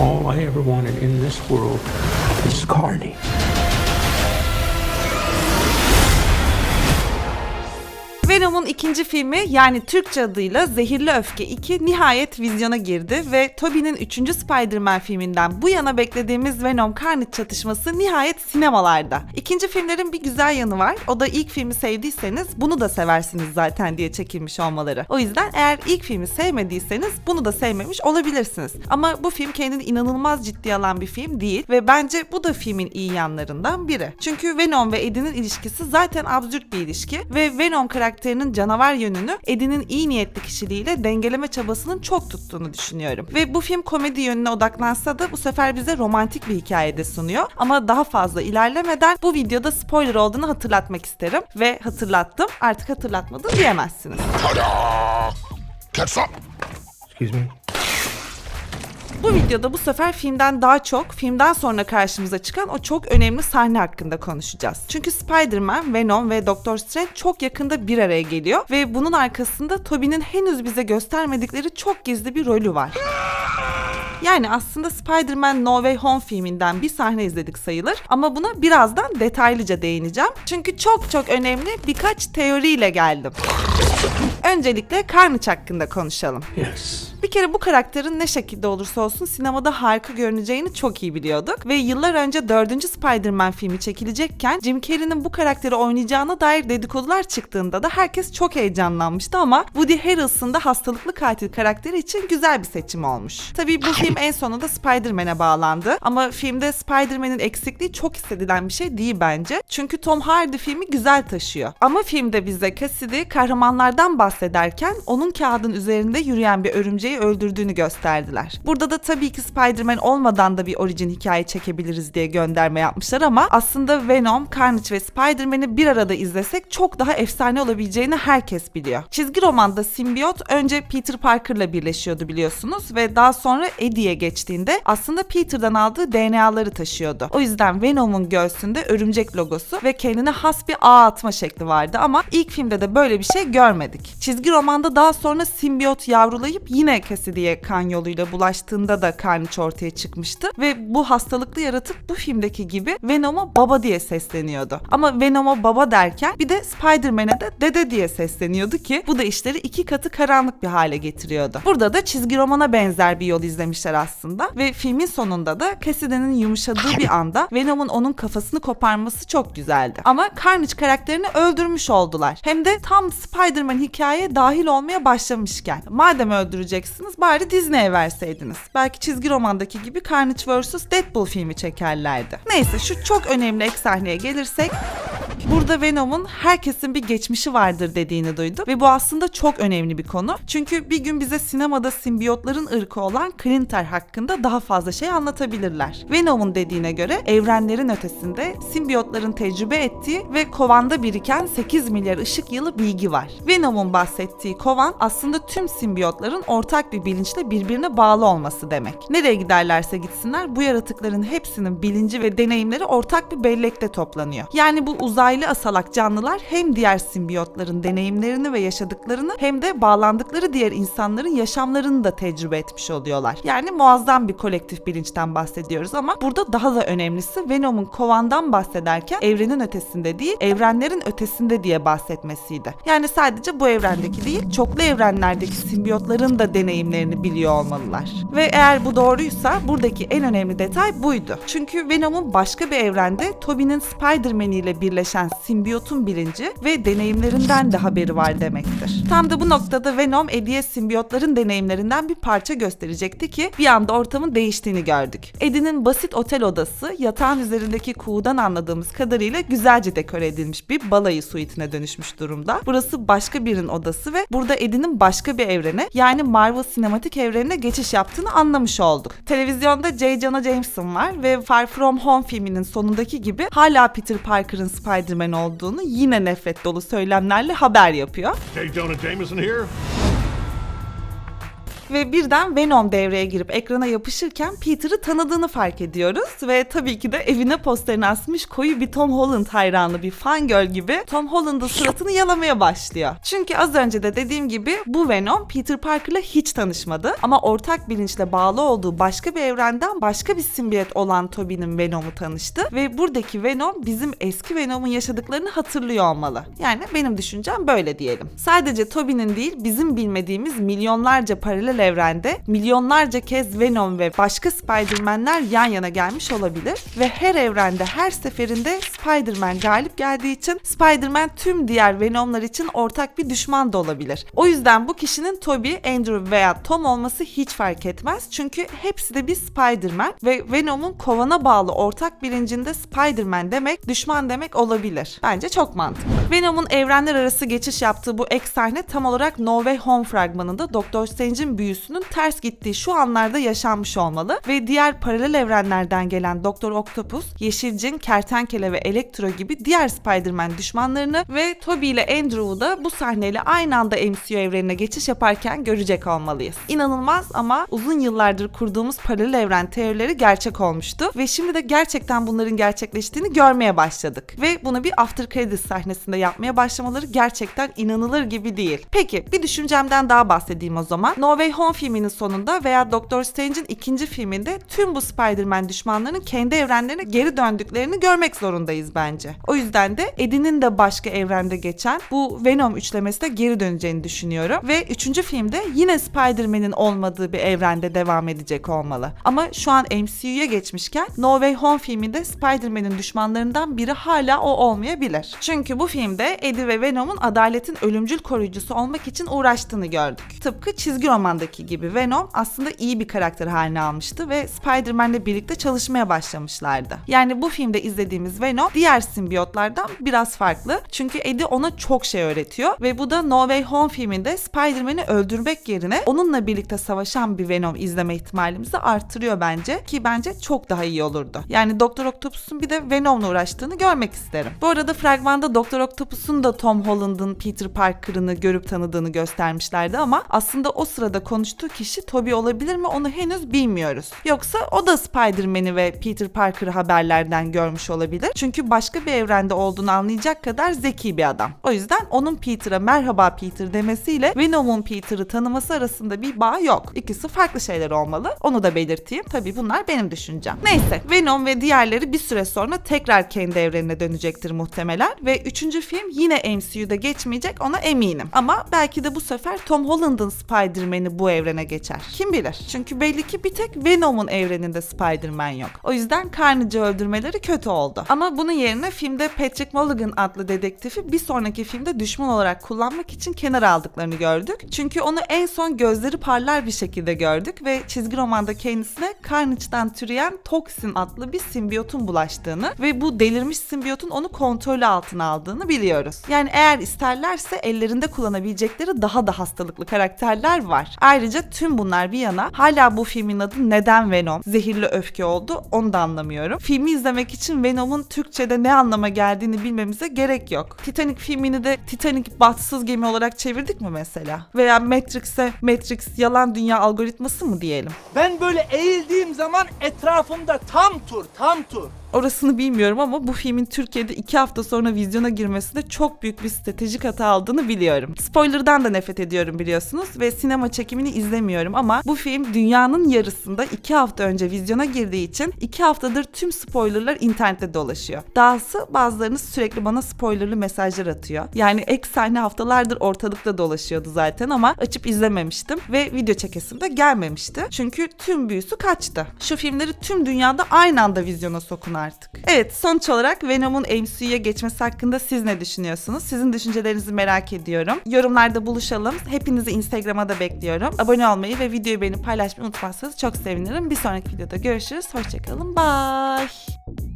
All I ever wanted in this world is carnage. Venom'un ikinci filmi yani Türkçe adıyla Zehirli Öfke 2 nihayet vizyona girdi ve Tobey'nin 3. Spider-Man filminden bu yana beklediğimiz Venom Carnage çatışması nihayet sinemalarda. İkinci filmlerin bir güzel yanı var. O da ilk filmi sevdiyseniz bunu da seversiniz zaten diye çekilmiş olmaları. O yüzden eğer ilk filmi sevmediyseniz bunu da sevmemiş olabilirsiniz. Ama bu film kendini inanılmaz ciddiye alan bir film değil ve bence bu da filmin iyi yanlarından biri. Çünkü Venom ve Eddie'nin ilişkisi zaten absürt bir ilişki ve Venom karakterinin canavar yönünü Eddie'nin iyi niyetli kişiliğiyle dengeleme çabasının çok tuttuğunu düşünüyorum. Ve bu film komedi yönüne odaklansa da bu sefer bize romantik bir hikayede sunuyor. Ama daha fazla ilerlemeden bu videoda spoiler olduğunu hatırlatmak isterim. Ve hatırlattım artık hatırlatmadım diyemezsiniz. Catch up! Excuse me? Bu videoda bu sefer filmden daha çok filmden sonra karşımıza çıkan o çok önemli sahne hakkında konuşacağız. Çünkü Spider-Man, Venom ve Doctor Strange çok yakında bir araya geliyor ve bunun arkasında Tobey'nin henüz bize göstermedikleri çok gizli bir rolü var. Yani aslında Spider-Man No Way Home filminden bir sahne izledik sayılır ama buna birazdan detaylıca değineceğim. Çünkü çok çok önemli birkaç teoriyle geldim. Öncelikle Carnage hakkında konuşalım. Yes. Bir kere bu karakterin ne şekilde olursa olsun sinemada harika görüneceğini çok iyi biliyorduk. Ve yıllar önce 4. Spider-Man filmi çekilecekken Jim Carrey'nin bu karakteri oynayacağına dair dedikodular çıktığında da herkes çok heyecanlanmıştı ama Woody Harrelson da hastalıklı katil karakteri için güzel bir seçim olmuş. Tabii bu film en sonunda Spider-Man'e bağlandı ama filmde Spider-Man'in eksikliği çok hissedilen bir şey değil bence. Çünkü Tom Hardy filmi güzel taşıyor. Ama filmde bize Cassidy kahramanlardan bahsederken onun kağıdın üzerinde yürüyen bir örümceği öldürdüğünü gösterdiler. Burada da tabii ki Spider-Man olmadan da bir orijin hikaye çekebiliriz diye gönderme yapmışlar ama aslında Venom, Carnage ve Spider-Man'i bir arada izlesek çok daha efsane olabileceğini herkes biliyor. Çizgi romanda simbiyot önce Peter Parker'la birleşiyordu biliyorsunuz ve daha sonra Eddie'ye geçtiğinde aslında Peter'dan aldığı DNA'ları taşıyordu. O yüzden Venom'un göğsünde örümcek logosu ve kendine has bir ağ atma şekli vardı ama ilk filmde de böyle bir şey görmedik. Çizgi romanda daha sonra simbiyot yavrulayıp yine Cassidy'ye kan yoluyla bulaştığında da Carnage ortaya çıkmıştı ve bu hastalıklı yaratık bu filmdeki gibi Venom'a baba diye sesleniyordu. Ama Venom'a baba derken bir de Spider-Man'e de dede diye sesleniyordu ki bu da işleri iki katı karanlık bir hale getiriyordu. Burada da çizgi romana benzer bir yol izlemişler aslında ve filmin sonunda da Cassidy'nin yumuşadığı bir anda Venom'un onun kafasını koparması çok güzeldi. Ama Carnage karakterini öldürmüş oldular. Hem de tam Spider-Man hikayeye dahil olmaya başlamışken. Madem öldüreceksiniz bari Disney'e verseydiniz. Belki çizgi romandaki gibi Carnage vs. Deadpool filmi çekerlerdi. Neyse şu çok önemli ek sahneye gelirsek Burada Venom'un herkesin bir geçmişi vardır dediğini duydum ve bu aslında çok önemli bir konu. Çünkü bir gün bize sinemada simbiyotların ırkı olan Clintar hakkında daha fazla şey anlatabilirler. Venom'un dediğine göre evrenlerin ötesinde simbiyotların tecrübe ettiği ve kovanda biriken 8 milyar ışık yılı bilgi var. Venom'un bahsettiği kovan aslında tüm simbiyotların ortak bir bilinçle birbirine bağlı olması demek. Nereye giderlerse gitsinler bu yaratıkların hepsinin bilinci ve deneyimleri ortak bir bellekte toplanıyor. Yani bu uzaylı asalak canlılar hem diğer simbiyotların deneyimlerini ve yaşadıklarını hem de bağlandıkları diğer insanların yaşamlarını da tecrübe etmiş oluyorlar. Yani muazzam bir kolektif bilinçten bahsediyoruz ama burada daha da önemlisi Venom'un kovandan bahsederken evrenin ötesinde değil, evrenlerin ötesinde diye bahsetmesiydi. Yani sadece bu evrendeki değil, çoklu evrenlerdeki simbiyotların da deneyimlerini biliyor olmalılar. Ve eğer bu doğruysa buradaki en önemli detay buydu. Çünkü Venom'un başka bir evrende Tobey'nin Spider-Man ile birleşen simbiyotun bilinci ve deneyimlerinden de haberi var demektir. Tam da bu noktada Venom Eddie'ye simbiyotların deneyimlerinden bir parça gösterecekti ki bir anda ortamın değiştiğini gördük. Eddie'nin basit otel odası yatağın üzerindeki kuğudan anladığımız kadarıyla güzelce dekore edilmiş bir balayı suitine dönüşmüş durumda. Burası başka birinin odası ve burada Eddie'nin başka bir evrene yani Marvel sinematik evrenine geçiş yaptığını anlamış olduk. Televizyonda J. Jonah Jameson var ve Far From Home filminin sonundaki gibi hala Peter Parker'ın Spider-Man olduğunu yine nefret dolu söylemlerle haber yapıyor. J. Jonah Jameson here. Ve birden Venom devreye girip ekrana yapışırken Peter'ı tanıdığını fark ediyoruz ve tabii ki de evine posterini asmış koyu bir Tom Holland hayranı bir fangirl gibi Tom Holland'ın suratını yalamaya başlıyor. Çünkü az önce de dediğim gibi bu Venom Peter Parker'la hiç tanışmadı ama ortak bilinçle bağlı olduğu başka bir evrenden başka bir simbiyot olan Tobey'nin Venom'u tanıştı ve buradaki Venom bizim eski Venom'un yaşadıklarını hatırlıyor olmalı. Yani benim düşüncem böyle diyelim. Sadece Tobey'nin değil bizim bilmediğimiz milyonlarca paralel evrende milyonlarca kez Venom ve başka Spider-Man'ler yan yana gelmiş olabilir ve her evrende her seferinde Spider-Man galip geldiği için Spider-Man tüm diğer Venom'lar için ortak bir düşman da olabilir. O yüzden bu kişinin Tobey, Andrew veya Tom olması hiç fark etmez. Çünkü hepsi de bir Spider-Man ve Venom'un kovana bağlı ortak bilincinde Spider-Man demek düşman demek olabilir. Bence çok mantıklı. Venom'un evrenler arası geçiş yaptığı bu ek sahne tam olarak No Way Home fragmanında Doktor Strange'in büyüsünün ters gittiği şu anlarda yaşanmış olmalı ve diğer paralel evrenlerden gelen Doktor Octopus, Yeşilcin, Kertenkele ve Electro gibi diğer Spider-Man düşmanlarını ve Tobey ile Andrew'u da bu sahneyle aynı anda MCU evrenine geçiş yaparken görecek olmalıyız. İnanılmaz ama uzun yıllardır kurduğumuz paralel evren teorileri gerçek olmuştu ve şimdi de gerçekten bunların gerçekleştiğini görmeye başladık. Ve bunu bir after credits sahnesinde yapmaya başlamaları gerçekten inanılır gibi değil. Peki bir düşüncemden daha bahsedeyim o zaman. No Way Home filminin sonunda veya Doctor Strange'in ikinci filminde tüm bu Spider-Man düşmanlarının kendi evrenlerine geri döndüklerini görmek zorundayız bence. O yüzden de Eddie'nin de başka evrende geçen bu Venom üçlemesine geri döneceğini düşünüyorum. Ve üçüncü filmde yine Spider-Man'in olmadığı bir evrende devam edecek olmalı. Ama şu an MCU'ya geçmişken No Way Home filminde Spider-Man'in düşmanlarından biri hala o olmayabilir. Çünkü bu filmde Eddie ve Venom'un adaletin ölümcül koruyucusu olmak için uğraştığını gördük. Tıpkı çizgi romandaki gibi Venom aslında iyi bir karakter haline almıştı ve Spider-Man'le birlikte çalışmaya başlamışlardı. Yani bu filmde izlediğimiz Venom diğer simbiyotlardan biraz farklı. Çünkü Eddie ona çok şey öğretiyor ve bu da No Way Home filminde Spider-Man'i öldürmek yerine onunla birlikte savaşan bir Venom izleme ihtimalimizi artırıyor bence ki bence çok daha iyi olurdu. Yani Doktor Octopus'un bir de Venom'la uğraştığını görmek isterim. Bu arada fragmanda Doktor Octopus'un da Tom Holland'ın Peter Parker'ını görüp tanıdığını göstermişlerdi ama aslında o sırada konuştuğu kişi Tobey olabilir mi onu henüz bilmiyoruz. Yoksa o da Spider-Man'i ve Peter Parker'ı haberlerden görmüş olabilir. Çünkü başka bir evrende olduğunu anlayacak kadar zeki bir adam. O yüzden onun Peter'a merhaba Peter demesiyle Venom'un Peter'ı tanıması arasında bir bağ yok. İkisi farklı şeyler olmalı. Onu da belirteyim. Tabii bunlar benim düşüncem. Neyse Venom ve diğerleri bir süre sonra tekrar kendi evrenine dönecektir muhtemelen ve üçüncü film yine MCU'da geçmeyecek ona eminim. Ama belki de bu sefer Tom Holland'ın Spider-Man'i bu evrene geçer. Kim bilir? Çünkü belli ki bir tek Venom'un evreninde Spider-Man yok. O yüzden Carnage'ı öldürmeleri kötü oldu. Ama bunun yerine filmde Patrick Mulligan adlı dedektifi bir sonraki filmde düşman olarak kullanmak için kenara aldıklarını gördük. Çünkü onu en son gözleri parlar bir şekilde gördük ve çizgi romanda kendisine Carnage'dan türeyen Toxin adlı bir simbiyotun bulaştığını ve bu delirmiş simbiyotun onu kontrolü altına aldığını biliyoruz. Yani eğer isterlerse ellerinde kullanabilecekleri daha da hastalıklı karakterler var. Ayrıca tüm bunlar bir yana hala bu filmin adı neden Venom, zehirli öfke oldu onu da anlamıyorum. Filmi izlemek için Venom'un Türkçe'de ne anlama geldiğini bilmemize gerek yok. Titanic filmini de Titanic bahtsız gemi olarak çevirdik mi mesela? Veya Matrix'e Matrix yalan dünya algoritması mı diyelim? Ben böyle eğildiğim zaman etrafımda tam tur, tam tur. Orasını bilmiyorum ama bu filmin Türkiye'de iki hafta sonra vizyona girmesinde çok büyük bir stratejik hata aldığını biliyorum. Spoiler'dan da nefret ediyorum biliyorsunuz ve sinema çekimini izlemiyorum ama bu film dünyanın yarısında iki hafta önce vizyona girdiği için iki haftadır tüm spoilerlar internette dolaşıyor. Dahası bazılarınız sürekli bana spoilerlı mesajlar atıyor. Yani ek sahne haftalardır ortalıkta dolaşıyordu zaten ama açıp izlememiştim ve video çekesim de gelmemişti. Çünkü tüm büyüsü kaçtı. Şu filmleri tüm dünyada aynı anda vizyona sokun artık. Evet sonuç olarak Venom'un MCU'ya geçmesi hakkında siz ne düşünüyorsunuz? Sizin düşüncelerinizi merak ediyorum. Yorumlarda buluşalım. Hepinizi Instagram'a da bekliyorum. Abone olmayı ve videoyu beğenip paylaşmayı unutmazsanız çok sevinirim. Bir sonraki videoda görüşürüz. Hoşçakalın. Bye.